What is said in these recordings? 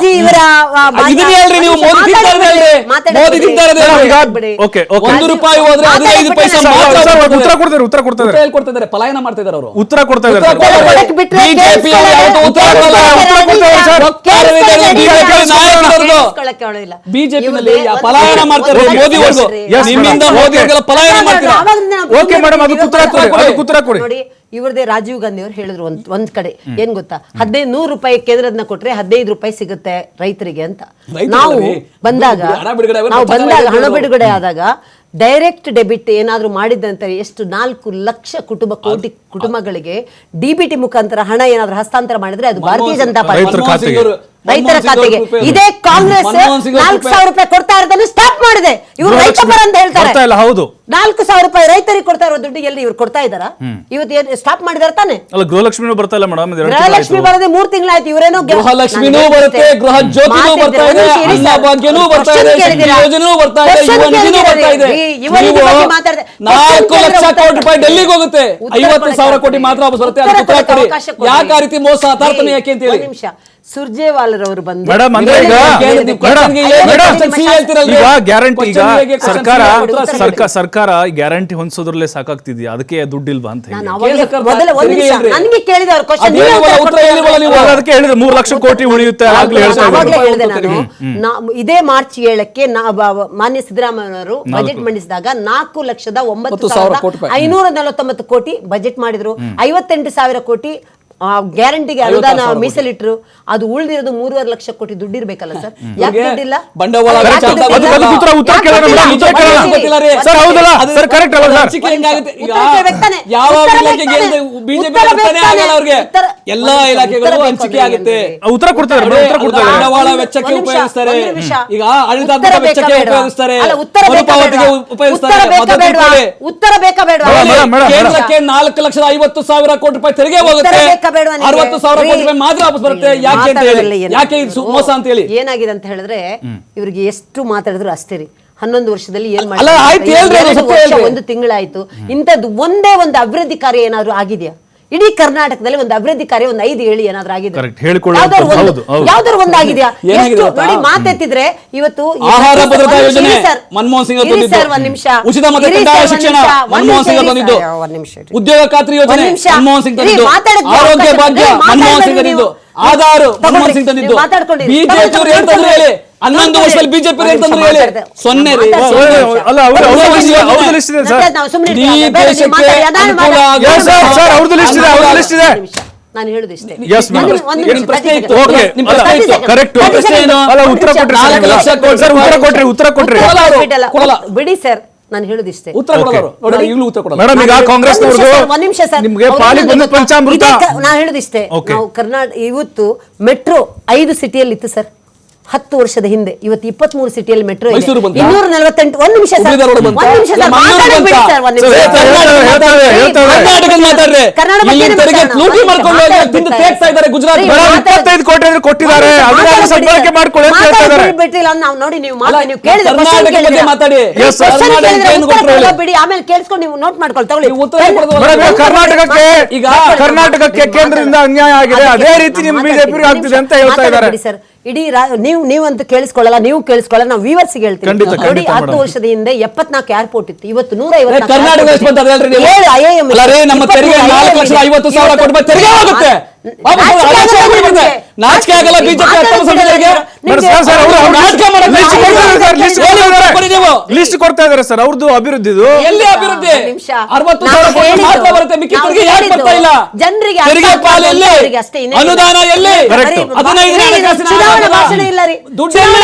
ರಾಜಿ ಇವರ ನೀವು ಮೋದಿ ಮೋದಿ. ಒಂದು ರೂಪಾಯಿ ಹೋದ್ರೆ ಹದಿನೈದು ಪೈಸೆ ಉತ್ತರ ಕೊಡ್ತಾರೆ. ಉತ್ತರ ಕೊಡ್ತಾರೆ. ಕೊಡ್ತಿದ್ದಾರೆ ಪಲಾಯನ ಮಾಡ್ತಿದ್ದಾರೆ ಅವರು. ಉತ್ತರ ಕೊಡ್ತಾ ಇದ್ದಾರೆ. ಬಿಜೆಪಿನಲ್ಲಿ ಪಲಾಯನ ಮಾಡ್ತಾರೆ. ಮೋದಿ. ನಿಮ್ಮಿಂದ ಮೋದಿ ಪಲಾಯನ ಮಾಡ್ತೀರಾ? ಅವಾಗಿಂದ ನಾವು Okay, madam, ಅದಕ್ಕೆ ಉತ್ತರ ಕೊಡಿ, ಉತ್ತರ ಕೊಡಿ. ನೋಡಿ ಇವ್ರದೇ ರಾಜೀವ್ ಗಾಂಧಿ ಅವ್ರು ಹೇಳಿದ್ರು ಒಂದ್ ಒಂದ್ ಕಡೆ. ಏನ್ ಗೊತ್ತಾ? ಹದಿನೈದು ನೂರು ರೂಪಾಯಿ ಕೇಂದ್ರದನ್ನ ಕೊಟ್ರೆ ಹದಿನೈದು ರೂಪಾಯಿ ಸಿಗುತ್ತೆ ರೈತರಿಗೆ ಅಂತ ನಾವು ಬಂದಾಗ ನಾವು ಬಂದಾಗ ಹಣ. ಬಿಡುಗಡೆ ಆದಾಗ ಡೈರೆಕ್ಟ್ ಡೆಬಿಟ್ ಏನಾದ್ರೂ ಮಾಡಿದ್ದಂತಾರೆ ಎಷ್ಟು ನಾಲ್ಕು ಲಕ್ಷ ಕುಟುಂಬ ಕೋಟಿ ಕುಟುಂಬಗಳಿಗೆ ಡಿಬಿಟಿ ಮುಖಾಂತರ ಹಣ ಏನಾದರೂ ಹಸ್ತಾಂತರ ಮಾಡಿದ್ರೆ ಅದು ಭಾರತೀಯ ಜನತಾ ಪಾರ್ಟಿ ರೈತರ ಖಾತೆಗೆ. ಇದೇ ಕಾಂಗ್ರೆಸ್ ನಾಲ್ಕು. ಸಾವಿರ ರೂಪಾಯಿ ಕೊಡ್ತಾ ಇರೋದನ್ನು ಸ್ಟಾಪ್ ಮಾಡಿದೆ. ಇವರು ರೈತ ಪರ ಅಂತ ಹೇಳ್ತಾರೆ. ಹೌದು. ನಾಲ್ಕು ಸಾವಿರ ರೂಪಾಯಿ ರೈತರಿಗೆ ಕೊಡ್ತಾ ಇರೋ ದುಡ್ಡು ಎಲ್ಲಿ ಇವ್ರು ಕೊಡ್ತಾ ಇದಾರ ಇವತ್ತು ಸ್ಟಾಪ್ ಮಾಡಿದಾರೆ ತಾನೆ? ಅಲ್ಲ ಗೃಹಲಕ್ಷ್ಮಿ ಬರ್ತಾ ಇಲ್ಲ ಮೇಡಮ್ ಗೃಹಲಕ್ಷ್ಮಿ ಬರದೆ ಮೂರ್ ತಿಂಗಳಾಯ್ತು ಇವರೇನೋ ಗೃಹಲಕ್ಷ್ಮಿನೂ ಬರುತ್ತೆ. ಗೃಹ ಜ್ಯೋತಿನೂ ಬರ್ತಾ ಇದೆ, ಅನ್ನ. ಅನ್ನಭಾಗ್ಯನೂ ಬರ್ತಾ ಇದೆ? ಯೋಜನೆನೂ ಬರ್ತಾ ಇದೆ, Question ಯುವ ನಿಧಿನೂ ಬರ್ತಾ ಇದೆ. ನಾಲ್ಕು ಲಕ್ಷ ಕೋಟಿ ರೂಪಾಯಿ ಡೆಲ್ಲಿಗೆ ಹೋಗುತ್ತೆ. ಐವತ್ತು ಸಾವಿರ ಕೋಟಿ ಮಾತ್ರ ವಾಪಸ್ ಬರುತ್ತೆ ಅದಕ್ಕೆ ಉತ್ತರ ಕೊಡಿ. ಯಾಕೆ ಆ ರೀತಿ ಮೋಸ? ಅತಾರ್ತನೆ ಏ, ಯಾಕೆ ಅಂತ ಹೇಳಿ. ನಿಮಿಷ. ಸುರ್ಜೇವಾಲರವರು ಬಂದು ಮೇಡಮ್ ಅಂದ್ರೆ ಈಗ? ಈಗ ಗ್ಯಾರಂಟಿ ಈಗ ಸರ್ಕಾರ. ಸರ್ಕಾರ ಸರ್ಕಾರ ಗ್ಯಾರಂಟಿ ಹೊಂದಿಸೋದ್ರಲ್ಲೇ ಸಾಕಾಗ್ತಿದ್ಯಾ? ಅದಕ್ಕೆ ದುಡ್ಡಿಲ್ವಾ ಅಂತ ಹೇಳಿ. ನಾನು ಅವಾಗ್ಲೇ ಮೊದಲ ಒಂದ್ ನಿಮಿಷ. ಕ್ವಶನ್ ಅದಕ್ಕೆ ಹೇಳಿದ್ರೆ ಮೂರು ಲಕ್ಷ ಕೋಟಿ ಉಳಿಯುತ್ತೆ ಆಗ್ಲೇ ಹೇಳ್ತಾ ನಾನು ಇದ್ದಾರೆ ಅವಾಗ್ಲೇ ಹೇಳಿದೆ ನಾನು. ನಾ- ಇದೇ ಮಾರ್ಚ್ ಏಳಕ್ಕೆ ನಾ- ಬ- ಮಾನ್ಯ ಸಿದ್ದರಾಮಯ್ಯನವರು ಬಜೆಟ್ ಮಂಡಿಸಿದಾಗ ನಾಲ್ಕು ಲಕ್ಷದ ಒಂಬತ್ತು ಸಾವಿರದ ಕೋಟಿ ರೂಪಾಯಿ. ಐನೂರ ನಲವತ್ತೊಂಬತ್ತು ಕೋಟಿ ಬಜೆಟ್ ಮಾಡಿದ್ರು. ಐವತ್ತೆಂಟು ಸಾವಿರ ಕೋಟಿ ಆ, ಗ್ಯಾರಂಟಿಗೆ ಅನುದಾನ ಮೀಸಲಿಟ್ರು ಅದು ಉಳಿದಿರೋದು ಮೂರುವರೆ ಲಕ್ಷ ಕೋಟಿ ದುಡ್ಡಿರ್ಬೇಕಲ್ಲ ಸರ್ ಯಾಕೆ ದುಡ್ಡಿಲ್ಲ ಬಂಡವಾಳ ಯಾಕೆ ದುಡ್ಡಿಲ್ಲ? ಉತ್ತರ ಈಗ. ಯಾವ ಇಲಾಖೆಗೆ. ಬಿಜೆಪಿ ಆಗಲ್ಲ ಅವ್ರಿಗೆ ಎಲ್ಲಾ ಇಲಾಖೆಗಳು ಹಂಚಿಕೆ ಆಗುತ್ತೆ ಉತ್ತರ ಕೊಡ್ತಾರೆ ಮೇಡಮ್ ಉತ್ತರ ಕೊಡ್ತಾರೆ ಬಂಡವಾಳ ಒಂದು ವೆಚ್ಚಕ್ಕೆ ನಿಮಿಷ, ಉಪಯೋಗಿಸ್ತಾರೆ ಒಂದು ನಿಮಿಷ. ಈಗ ಉತ್ತರ ಆಡಳಿತಾತ್ಮಕ ಬೇಕಾ ವೆಚ್ಚಕ್ಕೆ ಬೇಡವಾ? ಉಪಯೋಗಿಸ್ತಾರೆ ಅಲ್ಲ, ಉತ್ತರ ಬೇಕಾ ಮರುಪಾವತಿಗೆ ಬೇಡವಾ? ಉಪಯೋಗಿಸ್ತಾರೆ ಉತ್ತರ ಬೇಕಾ ಬೇಡ ಬೇಡವಾ? ಕೊಡಿ. ಉತ್ತರ ಬೇಕಾ ಬೇಡವಾ? ಮೇಡಮ್, ಮೇಡಮ್, ಮೇಡಮ್, ಕೇಂದ್ರಕ್ಕೆ ನಾಲ್ಕು ಲಕ್ಷದ ಐವತ್ತು ಸಾವಿರ ಕೋಟಿ ರೂಪಾಯಿ ತೆರಿಗೆ ಹೋಗುತ್ತೆ ಉತ್ತರ ಬೇಕಾ? ಅರವತ್ತು ಸಾವಿರ ಕೋಟಿ ರೂಪಾಯಿ ಮಾತ್ರ ವಾಪಸ್ ಬರುತ್ತೆ. ಯಾಕೆ ಅಂತ ಹೇಳಿ. ಏನಾಗಿದೆ? ಯಾಕೆ ಇದು ಮೋಸ ಅಂತ ಹೇಳಿ. ಏನಾಗಿದೆ ಅಂತ ಹೇಳಿದ್ರೆ ಇವ್ರಿಗೆ ಎಷ್ಟು ಮಾತಾಡಿದ್ರು ಅಷ್ಟೇ ರೀ. ಹನ್ನೊಂದು ವರ್ಷದಲ್ಲಿ ಏನ್ ಮಾಡಿ. ಒಂದು ತಿಂಗಳಾಯ್ತು. ಇಂಥದ್ದು ಒಂದೇ ಒಂದು ಅಭಿವೃದ್ಧಿ ಕಾರ್ಯ ಏನಾದ್ರು ಆಗಿದೆಯಾ? ಇಡೀ ಕರ್ನಾಟಕದಲ್ಲಿ ಒಂದು ಅಭಿವೃದ್ಧಿ ಕಾರ್ಯ ಒಂದು ಐದು ಹೇಳಿ ಏನಾದ್ರೂ ಆಗಿದೆ ಯಾವ್ದಾರು ಒಂದಾಗಿದೆಯಾ ನೋಡಿ ಮಾತೆತ್ತಿದ್ರೆ ಇವತ್ತು ಆಹಾರ ಭದ್ರತಾ ಯೋಜನೆ. ಮನಮೋಹನ್ ಸಿಂಗ್. ಸರ್, ಒಂದ್ ನಿಮಿಷ. ಉಚಿತ ಶಿಕ್ಷಣ ಮನಮೋಹನ್ ಸಿಂಗ್ ತಂದಿದ್ದು. ಉದ್ಯೋಗ ಖಾತ್ರಿ ಯೋಜನೆ ಮನಮೋಹನ್ ಸಿಂಗ್ ತಂದಿದ್ದು. ಆರೋಗ್ಯ ಭಾಗ್ಯ. ಮನಮೋಹನ್ ಸಿಂಗ್ ತಂದಿದ್ದು. ಆಧಾರ್ ಮನಮೋಹನ್ ಸಿಂಗ್ ತಂದಿದ್ದು. ಬಿಜೆಪಿ ಹನ್ನೊಂದು ವರ್ಷದಲ್ಲಿ ಬಿಜೆಪಿ ಹೇಳಿ ಸೊನ್ನೆ ರೀ ಅಲ್ಲ ಅವ್ರ ಅವ್ರದ್ದು ಲಿಸ್ಟ್ ಇದೆ, ಸರ್ ದೇಶಕ್ಕೆ ಅನುಕೂಲ ಅವ್ರದ್ದು ಲಿಸ್ಟ್ ಇದೆ ಅವ್ರದ್ದು ಲಿಸ್ಟ್ ಇದೆ ನಾನು ಪ್ರಶ್ನೆ ಇತ್ತು. ನಿಮ್ ಪ್ರಶ್ನೆ ಇತ್ತು. ಕರೆಕ್ಟ್ ಪ್ರಶ್ನೆ ಏನು? ಅಲ್ಲ ಉತ್ತರ ಕೊಟ್ರಿ ನಾಲ್ಕು ಲಕ್ಷ ನಿಮ್ಗೆ. ಸರ್ ಉತ್ತರ ಕೊಟ್ರಿ ಉತ್ತರ ಕೊಟ್ರಿ ಕೊಡಲ್ಲ ಅವ್ರು, ಬಿಡಲ್ಲ. ಕೊಡಲ್ಲ. ಬಿಡಿ ಸರ್ ನಾನು ಹೇಳುದಿಷ್ಟೇ ಉತ್ತರ ಕೊಡೋರು. ಈಗಲೂ ಉತ್ತರ ಕೊಡೋದು ಮೇಡಮ್ ಈಗ ಕಾಂಗ್ರೆಸ್ ಒಂದ್ ನಿಮಿಷ ಸರ್, ಒಂದ್ ನಿಮಿಷ ಸರ್. ನಿಮ್ಗೆ ಬಂದು? ಪಂಚಾಮೃತ ನಾನು ಹೇಳುದಿಷ್ಟೇ. ನಾವು ಕರ್ನಾಟಕ ಇವತ್ತು ಮೆಟ್ರೋ ಐದು ಸಿಟಿಯಲ್ಲಿ ಇತ್ತು ಸರ್ ಹತ್ತು ವರ್ಷದ ಹಿಂದೆ ಇವತ್ತು ಇಪ್ಪತ್ತ್ ಮೂರು ಸಿಟಿಯಲ್ಲಿ ಮೆಟ್ರೋ? ಇನ್ನೂರ ನಲವತ್ತೆಂಟು ಒಂದ್ ನಿಮಿಷ ಬಿಡಿ ಆಮೇಲೆ ಕೇಳಿಸ್ಕೊಂಡು ನೀವು ನೋಟ್ ಮಾಡ್ಕೊಳ್ಳಿ ತಗೊಳ್ಳಿ. ಉತ್ತರ ಕೊಡೋದು ಈಗ ಕರ್ನಾಟಕಕ್ಕೆ ಈಗ ಕರ್ನಾಟಕಕ್ಕೆ ಕೇಂದ್ರದಿಂದ ಅನ್ಯಾಯ ಆಗಿದೆ. ಅದೇ ರೀತಿ ನಿಮ್ ಬಿಜೆಪಿ ಆಗ್ತಿದೆ ಅಂತ ಹೇಳ್ತಾ ಇದ್ದಾರೆ. ಸರ್. ಇಡೀ ರಾ- ನೀವು ಅಂತ ಕೇಳಿಸ್ಕೊಳ್ಳಲ್ಲ ನೀವು ಕೇಳಿಸ್ಕೊಳ್ಳಲ್ಲ ನಾವು ವ್ಯೂವರ್ಸ್ ಹೇಳ್ತೀವಿ. ಹೇಳ್ತೀನಿ ನೋಡಿ ಹತ್ತು. ವರ್ಷದ ಹಿಂದೆ ಎಪ್ಪತ್ನಾಲ್ಕು ಏರ್ಪೋರ್ಟ್ ಇತ್ತು. ಇವತ್ತು ನೂರ ನೀವು? ಐವತ್ತು ನಾಚಿಕೆ ಆಗಲ್ಲ ಬಿಜೆಪಿ ಲಿಸ್ಟ್ ಕೊಡ್ತಾ ಇದ್ದಾರೆ ಸರ್, ಅವ್ರದ್ದು ಅಭಿವೃದ್ಧಿ ಎಲ್ಲಿ ಅಭಿವೃದ್ಧಿ. ಅರವತ್ತು ಮಾತ್ರ ಬರುತ್ತೆ ಮಿಕ್ಕಿ ತೆರಿಗೆ ಯಾಕೆ ಬರ್ತಾ ಇಲ್ಲ? ಜನರಿಗೆ ತೆರಿಗೆ ಪಾಲು ಎಲ್ಲಿ? ಅನುದಾನ ಎಲ್ಲಿ. ದುಡ್ಡು ಎಲ್ಲಿ?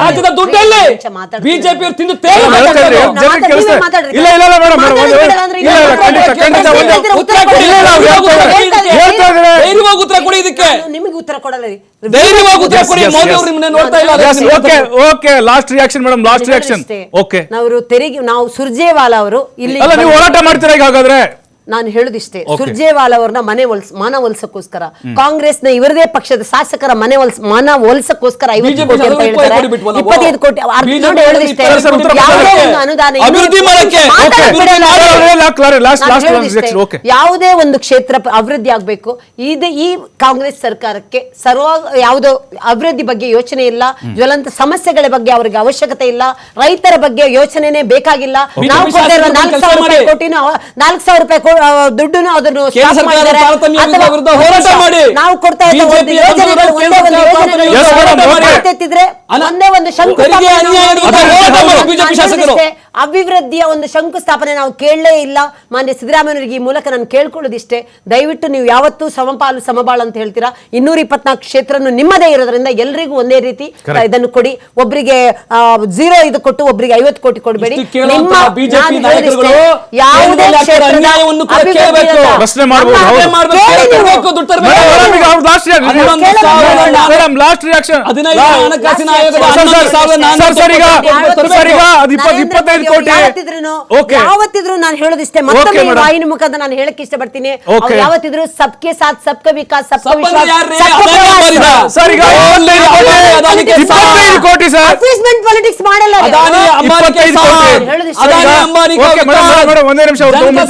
ರಾಜ್ಯದ ದುಡ್ಡು ಎಲ್ಲಿ? ಬಿಜೆಪಿ ಅವ್ರು ತಿಂದು. ಇಲ್ಲ, ಇಲ್ಲ, ಮೇಡಮ್, ಉತ್ತರ ಕೊಡಿ. ಇದಕ್ಕೆ. ನಿಮಗೆ ಉತ್ತರ ಕೊಡಲ್ಲ ರೀ. ಧೈರ್ಯವಾಗಿ ಉತ್ತರ ಕೊಡಿ Yes, yes, ಮೋದಿ ಅವರು ನಿಮ್ಮನ್ನ ನೋಡ್ತಾ ಇಲ್ಲ Yes, ಅದಕ್ಕೆ. Okay okay last reaction madam last reaction okay ನಾವು ತೆರಿಗೆ ನಾವು ಸುರ್ಜೇವಾಲಾ ಅವರು ಇಲ್ಲಿ ಅಲ್ಲ ನೀವು ಹೋರಾಟ ಮಾಡ್ತೀರಾ ಈಗ ಹಾಗಾದ್ರೆ ನಾನು ಹೇಳುದಿಷ್ಟೇ. ಸುರ್ಜೇವಾಲ್ ಅವ್ರನ್ನ ಮನೆ ಒಲ್ಸ್ ಮಾನ ಒಲ್ಸಕ್ಕೋಸ್ಕರ. ನ ಇವರದೇ ಪಕ್ಷದ ಶಾಸಕರ ಮನೆ ಒಲ್ಸ್ ಮಾನ ಒಲ್ಸಕ್ಕೋಸ್ಕರ ಐವತ್ತು ಕೋಟಿ ಅಂತ ಹೇಳ್ತಾರೆ. ಇಪ್ಪತ್ತೈದು ಕೋಟಿ. ನೋಡಿ ಹೇಳುದಿಷ್ಟೇ. ಯಾವುದೇ ಒಂದು ಅನುದಾನ ಯಾವುದೇ ಒಂದು ಕ್ಷೇತ್ರ ಅಭಿವೃದ್ಧಿ ಆಗ್ಬೇಕು. ಇದು ಈ ಕಾಂಗ್ರೆಸ್ ಸರ್ಕಾರಕ್ಕೆ ಸರ್ವ ಯಾವುದೋ ಅಭಿವೃದ್ಧಿ ಬಗ್ಗೆ ಯೋಚನೆ ಇಲ್ಲ. ಜ್ವಲಂತ ಸಮಸ್ಯೆಗಳ ಬಗ್ಗೆ ಅವರಿಗೆ ಅವಶ್ಯಕತೆ ಇಲ್ಲ. ರೈತರ ಬಗ್ಗೆ ಯೋಚನೆನೇ ಬೇಕಾಗಿಲ್ಲ. ನಾವು ನಾಲ್ಕು ಸಾವಿರ ರೂಪಾಯಿ. ಕೋಟಿನೂ ನಾಲ್ಕು ಸಾವಿರ ರೂಪಾಯಿ ಕೊ- ಆ, ದುಡ್ಡುನು ಅದನ್ನು ಕೇಂದ್ರ stop ಸರ್ಕಾರ ಮಾಡಿದ್ದಾರೆ. ತಾರತಮ್ಯ ಅಥವಾ ವಿರುದ್ಧ ಹೋರಾಟ ಮಾಡಿ. ನಾವು ಕೊಡ್ತಾ ಇದ್ದೇವೆ ಒಂದು BJP ಯೋಜನೆಗಳು ಕೇಂದ್ರ ಒಂದೇ ಒಂದು ಸರ್ಕಾರ ಯೋಜನೆಗಳು Yes, madam, okay. ಮಾತೆತ್ತಿದ್ರೆ ಅಲ್ಲ, ಒಂದೇ ಒಂದು ಶಂಕುಸ್ಥಾಪನೆ ತೆರಿಗೆ ನಾವು ವಿರುದ್ಧ ಹೋರಾಟ ಮಾಡಿ BJP ಶಾಸಕರು. ಅಭಿವೃದ್ಧಿಯ ಒಂದು ಶಂಕುಸ್ಥಾಪನೆ ನಾವು ಕೇಳಲೇ ಇಲ್ಲ. ಮಾನ್ಯ ಸಿದ್ದರಾಮಯ್ಯನವರಿಗೆ ಈ ಮೂಲಕ ನಾನು ಕೇಳ್ಕೊಳ್ಳೋದಿಷ್ಟೇ. ದಯವಿಟ್ಟು ನೀವು ಯಾವತ್ತೂ ಸಮಪಾಲು ಸಮಬಾಳ ಅಂತ ಹೇಳ್ತೀರಾ? ಇನ್ನೂರ ಇಪ್ಪತ್ನಾಲ್ಕು ಕ್ಷೇತ್ರನು ನಿಮ್ಮದೇ ಇರೋದ್ರಿಂದ ಎಲ್ರಿಗೂ ಒಂದೇ ರೀತಿ ಇದನ್ನು ಕೊಡಿ. ಒಬ್ಬರಿಗೆ ಝೀರೋ ಇದು ಕೊಟ್ಟು ಒಬ್ಬರಿಗೆ ಐವತ್ತು ಕೋಟಿ ಕೊಡಬೇಡಿ. ನಿಮ್ಮ ಯಾವುದೇ ಲಾಸ್ಟ್ ರಿಯಾಕ್ಷನ್ ಹದಿನೈದು ಹಣಕಾಸಿನ ಆಯೋಗದ ಸರ್, ಸರ್, ಈಗ ಇಪ್ಪತ್ತೈದು ಕೋಟಿ ಓಕೆ ಯಾವತ್ತಿದ್ರು ನಾನು ಹೇಳೋದಿಷ್ಟೇ. ಮತ್ತೊಮ್ಮೆ. ವಾಹಿನಿ ಮುಖಾಂತರ ನಾನು ಹೇಳಕ್ ಇಷ್ಟ ಪಡ್ತೀನಿ ಯಾವತ್ತಿದ್ರು ಸಬ್ಕೆ ಸಾಥ್ ಸಬ್ಕ ವಿಕಾಸ್ ಸಬ್ಕ ವಿಶ್ವಾಸ? ಸರ್ ಈಗ ಇಪ್ಪತ್ತೈದು ಕೋಟಿ ಸರ್ ಪಾಲಿಟಿಕ್ಸ್ ಮಾಡಲ್ಲ ಇಪ್ಪತ್ತೈದು ಕೋಟಿ. ಒಂದೇ ನಿಮಿಷ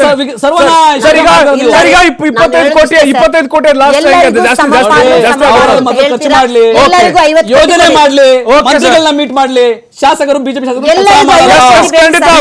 ಸರ್ ಈಗ. ಸರ್ ಈಗ ಇಪ್ಪತ್ತೈದು ಕೋಟಿ ಇಪ್ಪತ್ತೈದು ಕೋಟಿ ಲಾಸ್ಟ್ ಎಲ್ಲರಿಗೂ ಜಾಸ್ತಿ ಜಾಸ್ತಿ ಜಾಸ್ತಿ. ಎಲ್ಲರಿಗೂ ಐವತ್ತು ಯೋಜನೆ ಮಾಡ್ಲಿ. ಮೀಟ್ ಮಾಡ್ಲಿ. ಶಾಸಕರು ಬಿಜೆಪಿ ಶಾಸಕರು ಕೆಲಸ ಎಲ್ಲರಿಗೂ ಮಾಡಲ್ಲ. ಐವತ್ತು ಕೋಟಿ ಬೇಕು ಖಂಡಿತ ಸರ್.